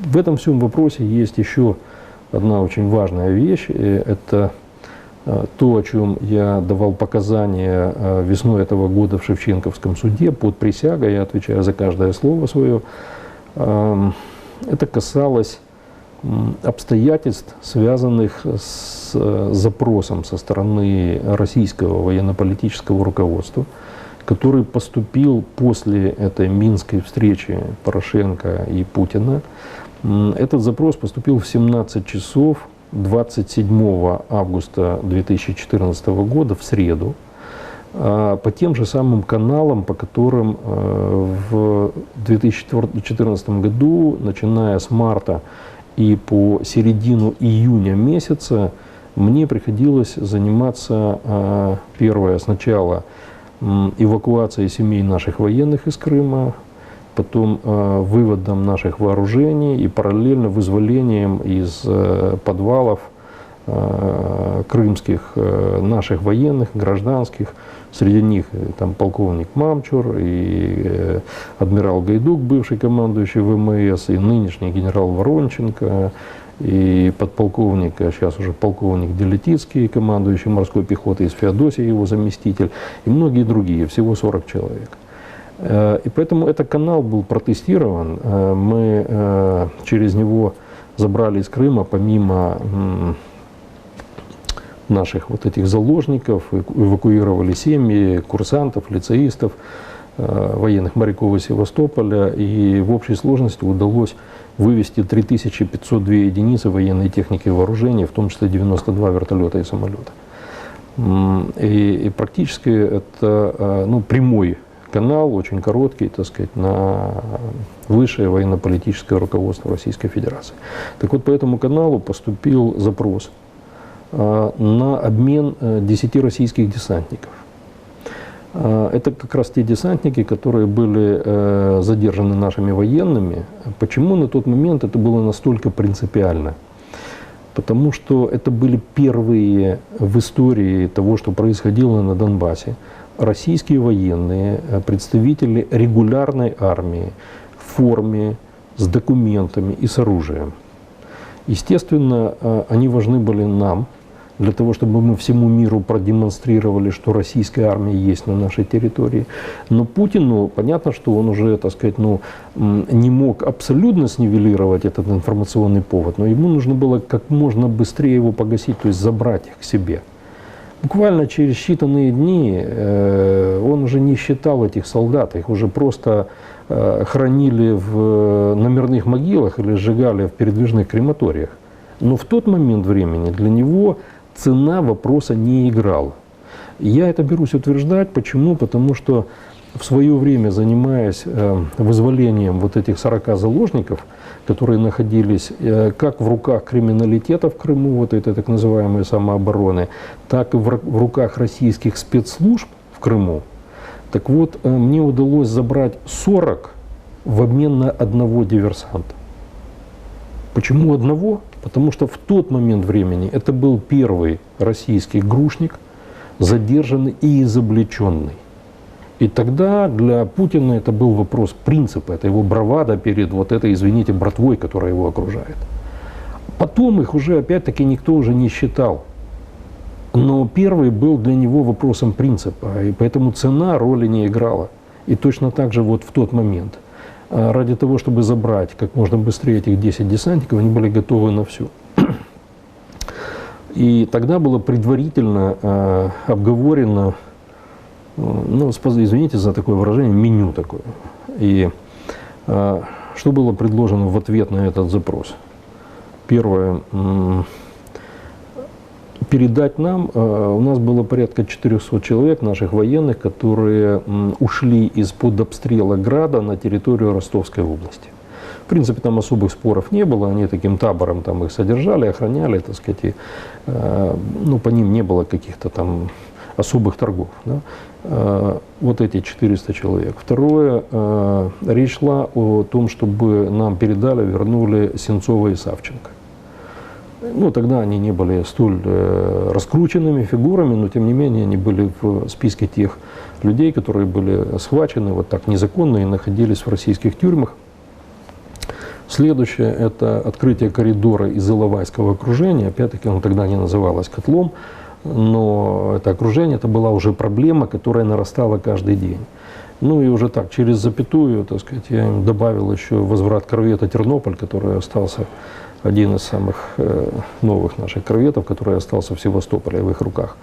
В этом всем вопросе есть еще одна очень важная вещь. Это э, то, о чем я давал показания э, весной этого года в Шевченковском суде под присягой, я отвечаю за каждое слово свое. Эм, Это касалось обстоятельств, связанных с э, запросом со стороны российского военно-политического руководства, который поступил после этой минской встречи Порошенко и Путина. Этот запрос поступил в 17 часов 27 августа 2014 года в среду а, по тем же самым каналам, по которым э, в 2014 году, начиная с марта и по середину июня месяца, мне приходилось заниматься, э, первое, сначала эвакуацией семей наших военных из Крыма, потом э, выводом наших вооружений и параллельно вызволением из э, подвалов э, крымских наших военных, гражданских. Среди них там полковник Мамчур и адмирал Гайдук, бывший командующий ВМС, и нынешний генерал Воронченко, и подполковник, а сейчас уже полковник Делетицкий, командующий морской пехотой из Феодосии, его заместитель, и многие другие, всего 40 человек. Э, И поэтому этот канал был протестирован. Э, Мы э, через него забрали из Крыма, помимо наших вот этих заложников, эвакуировали семьи курсантов, лицеистов, военных моряков из Севастополя. И в общей сложности удалось вывести 3502 единицы военной техники и вооружения, в том числе 92 вертолета и самолета. И, и практически это ну, прямой канал, очень короткий, так сказать, на высшее военно-политическое руководство Российской Федерации. Так вот, по этому каналу поступил запрос э, на обмен э, 10 российских десантников. Э, Это как раз те десантники, которые были э, задержаны нашими военными. Почему на тот момент это было настолько принципиально? Потому что это были первые в истории того, что происходило на Донбассе, российские военные, э, представители регулярной армии в форме, с документами и с оружием. Естественно, э, они важны были нам, для того, чтобы мы всему миру продемонстрировали, что российская армия есть на нашей территории. Но Путину, понятно, что он уже, так сказать, ну, не мог абсолютно снивелировать этот информационный повод, но ему нужно было как можно быстрее его погасить, то есть забрать их к себе. Буквально через считанные дни э, он уже не считал этих солдат, их уже просто э, хранили в номерных могилах или сжигали в передвижных крематориях. Но в тот момент времени для него цена вопроса не играла. Я это берусь утверждать. Почему? Потому что в свое время, занимаясь э, вызволением вот этих 40 заложников, которые находились э, как в руках криминалитета в Крыму, вот этой так называемой самообороны, так и в, руках российских спецслужб в Крыму, так вот, э, мне удалось забрать 40 в обмен на одного диверсанта. Почему одного? Потому что в тот момент времени это был первый российский грушник, задержанный и изобличенный. И тогда для Путина это был вопрос принципа, это его бравада перед вот этой, извините, братвой, которая его окружает. Потом их уже опять-таки никто уже не считал. Но первый был для него вопросом принципа, и поэтому цена роли не играла. И точно так же вот в тот момент. а, Ради того, чтобы забрать как можно быстрее этих 10 десантников, они были готовы на все. И тогда было предварительно э, обговорено, ну, споз- извините за такое выражение, меню такое. И э, что было предложено в ответ на этот запрос? Первое, передать нам, э, у нас было порядка 400 человек, наших военных, которые ушли из-под обстрела Града на территорию Ростовской области. В принципе, там особых споров не было, они таким табором там их содержали, охраняли, так сказать, и, э, ну, по ним не было каких-то там особых торгов. да. Э, Вот эти 400 человек. Второе, э, речь шла о том, чтобы нам передали, вернули Сенцова и Савченко. Ну, тогда они не были столь э, раскрученными фигурами, но тем не менее они были в списке тех людей, которые были схвачены вот так незаконно и находились в российских тюрьмах. Следующее – это открытие коридора из Иловайского окружения. Опять-таки, оно тогда не называлось котлом, но это окружение, это была уже проблема, которая нарастала каждый день. Ну и уже так, через запятую, так сказать, я им добавил еще возврат корвета «Тернополь», который остался один из самых э, новых наших корветов, который остался в Севастополе в их руках.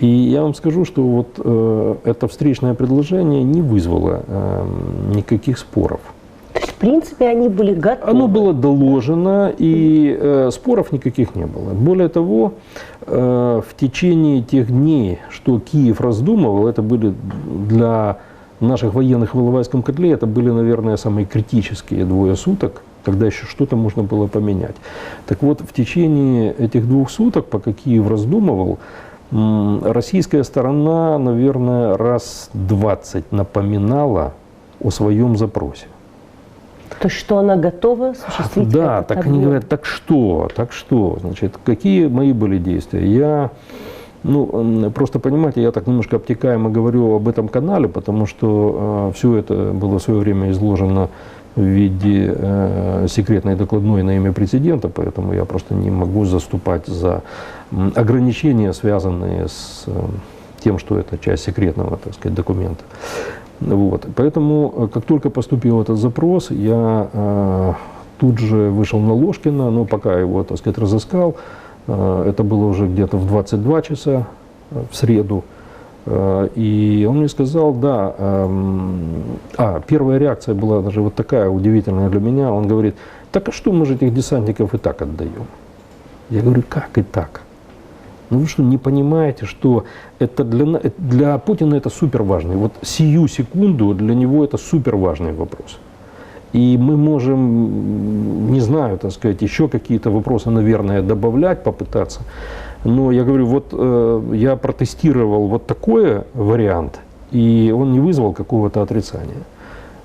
И я вам скажу, что вот э, это встречное предложение не вызвало э, никаких споров. В принципе, они были готовы. Оно было доложено, и э, споров никаких не было. Более того, э, в течение тех дней, что Киев раздумывал, это были для наших военных в Иловайском котле, это были, наверное, самые критические двое суток, когда еще что-то можно было поменять. Так вот, в течение этих двух суток, пока Киев раздумывал, российская сторона, наверное, раз 20 напоминала о своем запросе. То есть, что она готова осуществить Да, так объект? они говорят, так что, так что, значит, какие мои были действия? Я, ну, просто понимаете, я так немножко обтекаемо говорю об этом канале, потому что все это было в свое время изложено в виде э, секретной докладной на имя президента, поэтому я просто не могу заступать за ограничения, связанные с э, тем, что это часть секретного, так сказать, документа. Вот. Поэтому, э, как только поступил этот запрос, я э, тут же вышел на Ложкина, но пока его, так сказать, разыскал, э, это было уже где-то в 22 часа э, в среду, Э, И он мне сказал, да, эм, а, первая реакция была даже вот такая удивительная для меня. Он говорит, так а что мы же этих десантников и так отдаем? Я говорю, как и так? Ну вы что, не понимаете, что это для, для Путина это супер важный. Вот сию секунду для него это супер важный вопрос. И мы можем, не знаю, так сказать, еще какие-то вопросы, наверное, добавлять, попытаться. Но я говорю, вот э, я протестировал вот такой вариант, и он не вызвал какого-то отрицания.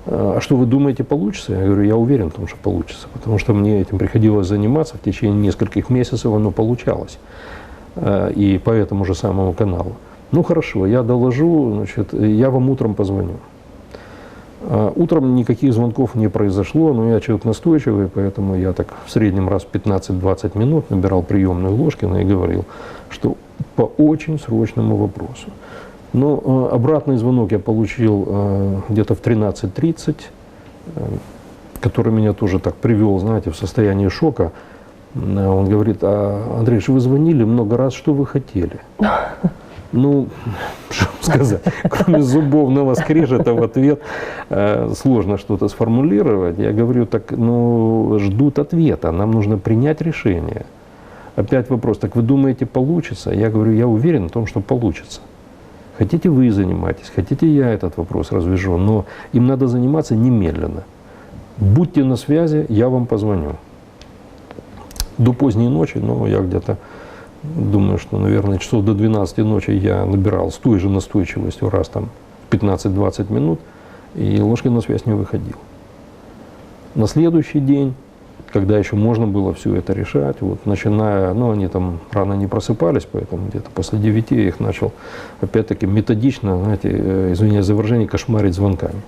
Э, А что вы думаете, получится? Я говорю, я уверен в том, что получится, потому что мне этим приходилось заниматься в течение нескольких месяцев, оно получалось. Э, И по этому же самому каналу. Ну хорошо, я доложу, значит, я вам утром позвоню. А, Утром никаких звонков не произошло, но я человек настойчивый, поэтому я так в среднем раз в 15-20 минут набирал приемную Ложкина и говорил, что по очень срочному вопросу. Но э, обратный звонок я получил э, где-то в 13.30, э, который меня тоже так привел, знаете, в состояние шока. Э, Он говорит, а, Андрей, вы звонили много раз, что вы хотели? Ну, что сказать, кроме зубовного скрежета в ответ э, сложно что-то сформулировать. Я говорю, так, ну, ждут ответа, нам нужно принять решение. Опять вопрос, так вы думаете, получится? Я говорю, я уверен в том, что получится. Хотите вы занимайтесь, хотите я этот вопрос развяжу, но им надо заниматься немедленно. Будьте на связи, я вам позвоню. До поздней ночи, но я где-то думаю, что, наверное, часов до 12 ночи я набирал с той же настойчивостью раз там в 15-20 минут, и Ложкин на связь не выходил. На следующий день, когда еще можно было все это решать, вот начиная, ну они там рано не просыпались, поэтому где-то после 9 я их начал опять-таки методично, знаете, э, извиняюсь за выражение, кошмарить звонками.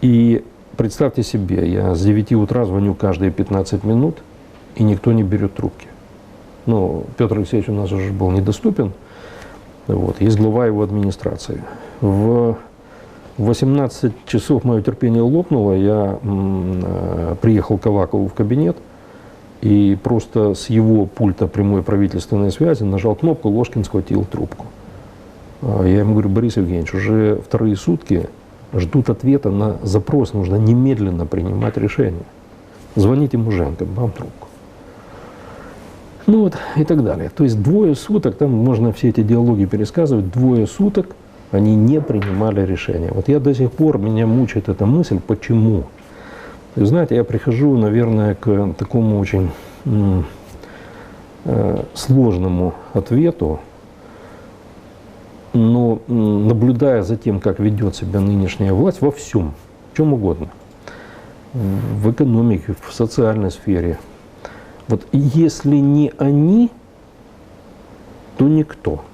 И представьте себе, я с 9 утра звоню каждые 15 минут, и никто не берет трубки. Ну, Петр Алексеевич у нас уже был недоступен, вот, есть глава его администрации. В 18 часов мое терпение лопнуло, я э, приехал к Авакову в кабинет и просто с его пульта прямой правительственной связи нажал кнопку, Ложкин схватил трубку. А Я ему говорю, Борис Евгеньевич, уже вторые сутки ждут ответа на запрос, нужно немедленно принимать решение. Звоните Муженко, вам трубку. Ну вот и так далее. То есть двое суток, там можно все эти диалоги пересказывать, двое суток они не принимали решения. Вот я до сих пор, меня мучает эта мысль, почему. И знаете, я прихожу, наверное, к такому очень э, сложному ответу, но наблюдая за тем, как ведет себя нынешняя власть во всем, в чем угодно, в экономике, в социальной сфере, вот если не они, то никто.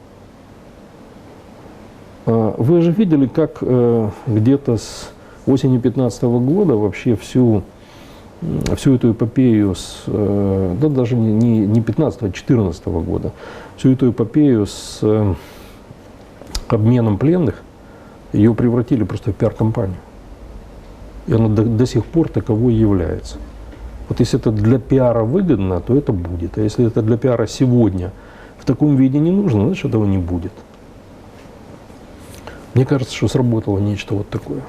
А, Вы же видели, как э, где-то с осени 2015 года вообще всю всю эту эпопею с, э, да даже не, не, не 15 а 14 года, всю эту эпопею с э, обменом пленных, ее превратили просто в пиар-компанию. И она до, до сих пор таковой является. Вот если это для пиара выгодно, то это будет. А если это для пиара сегодня в таком виде не нужно, значит этого не будет. Мне кажется, что сработало нечто вот такое.